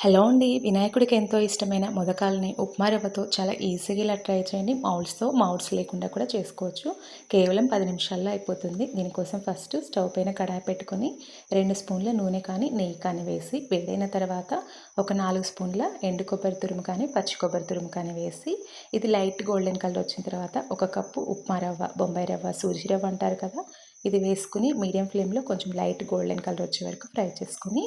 Hello అండి. వినాయకుడికి ఎంతో ఇష్టమైన మొదకాలని ఉప్మా రవ్వతో చాలా ఈజీగా ఇలా ట్రై చేయండి. మౌల్డ్స్తో మౌల్డ్స్ లేకుండా కూడా చేసుకోవచ్చు. కేవలం పది నిమిషాల్లో అయిపోతుంది. దీనికోసం ఫస్ట్ స్టవ్ పైన కడాయి పెట్టుకొని రెండు స్పూన్ల నూనె కానీ నెయ్యి కానీ వేసి వేడైన తర్వాత ఒక నాలుగు స్పూన్ల ఎండు కొబ్బరి తురుము కానీ పచ్చి కొబ్బరి తురుము కానీ వేసి ఇది లైట్ గోల్డెన్ కలర్ వచ్చిన తర్వాత ఒక కప్పు ఉప్మా రవ్వ బొంబాయి రవ్వ సూజీ రవ్వ అంటారు కదా ఇది వేసుకుని మీడియం ఫ్లేమ్లో కొంచెం లైట్ గోల్డెన్ కలర్ వచ్చే వరకు ఫ్రై చేసుకుని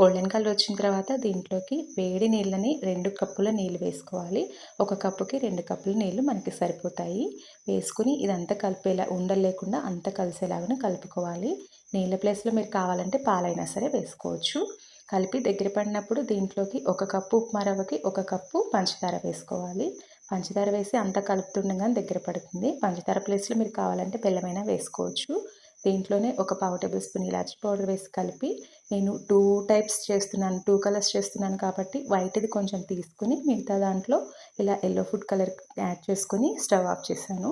గోల్డెన్ కలర్ వచ్చిన తర్వాత దీంట్లోకి వేడి నీళ్ళని రెండు కప్పుల నీళ్ళు వేసుకోవాలి. ఒక కప్పుకి రెండు కప్పుల నీళ్ళు మనకి సరిపోతాయి. వేసుకుని ఇదంతా కలిపేలా ఉండలు లేకుండా అంతా కలిసేలాగా కలుపుకోవాలి. నీళ్ళ ప్లేస్లో మీరు కావాలంటే పాలైనా సరే వేసుకోవచ్చు. కలిపి దగ్గర పడినప్పుడు దీంట్లోకి ఒక కప్పు ఉప్మా రవ్వకి ఒక కప్పు పంచదార వేసుకోవాలి. పంచదార వేసి అంతా కలుపుతుండగానే దగ్గర పడుతుంది. పంచదార ప్లేస్లో మీరు కావాలంటే బెల్లమైనా వేసుకోవచ్చు. దీంట్లోనే ఒక పావు టేబుల్ స్పూన్ ఇలాచీ పౌడర్ వేసి కలిపి నేను టూ టైప్స్ చేస్తున్నాను టూ కలర్స్ చేస్తున్నాను కాబట్టి వైట్ది కొంచెం తీసుకుని మిగతా దాంట్లో ఇలా ఎల్లో ఫుడ్ కలర్ యాడ్ చేసుకుని స్టవ్ ఆఫ్ చేశాను.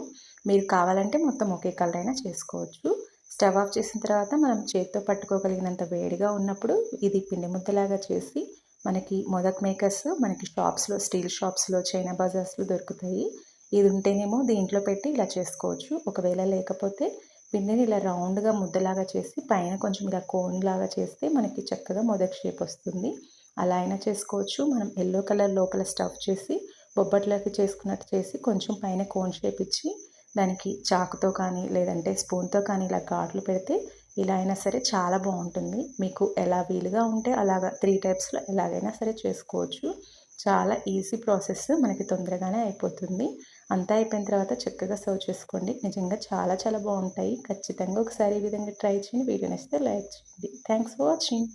మీరు కావాలంటే మొత్తం ఒకే కలర్ అయినా చేసుకోవచ్చు. స్టవ్ ఆఫ్ చేసిన తర్వాత మనం చేతితో పట్టుకోగలిగినంత వేడిగా ఉన్నప్పుడు ఇది పిండి ముద్దలాగా చేసి మనకి మొదక్ మేకర్స్ మనకి షాప్స్లో స్టీల్ షాప్స్లో చైనా బజార్స్లో దొరుకుతాయి. ఇది ఉంటేనేమో దీంట్లో పెట్టి ఇలా చేసుకోవచ్చు. ఒకవేళ లేకపోతే పిండిని ఇలా రౌండ్గా ముద్దలాగా చేసి పైన కొంచెం ఇలా కోన్ లాగా చేస్తే మనకి చక్కగా మొదటి షేప్ వస్తుంది. అలా అయినా చేసుకోవచ్చు. మనం ఎల్లో కలర్ లోపల స్టఫ్ చేసి బొబ్బట్లకి చేసుకున్నట్టు చేసి కొంచెం పైన కోన్ షేప్ ఇచ్చి దానికి చాకుతో కానీ లేదంటే స్పూన్తో కానీ ఇలా ఘాట్లు పెడితే ఇలా అయినా సరే చాలా బాగుంటుంది. మీకు ఎలా వీలుగా ఉంటే అలాగా త్రీ టైప్స్లో ఎలాగైనా సరే చేసుకోవచ్చు. చాలా ఈజీ ప్రాసెస్ మనకి తొందరగానే అయిపోతుంది. అంతా అయిపోయిన తర్వాత చక్కగా సర్వ్ చేసుకోండి. నిజంగా చాలా చాలా బాగుంటాయి. ఖచ్చితంగా ఒకసారి ఈ విధంగా ట్రై చేయండి. వీడియో నచ్చితే లైక్ చేయండి. Thanks for watching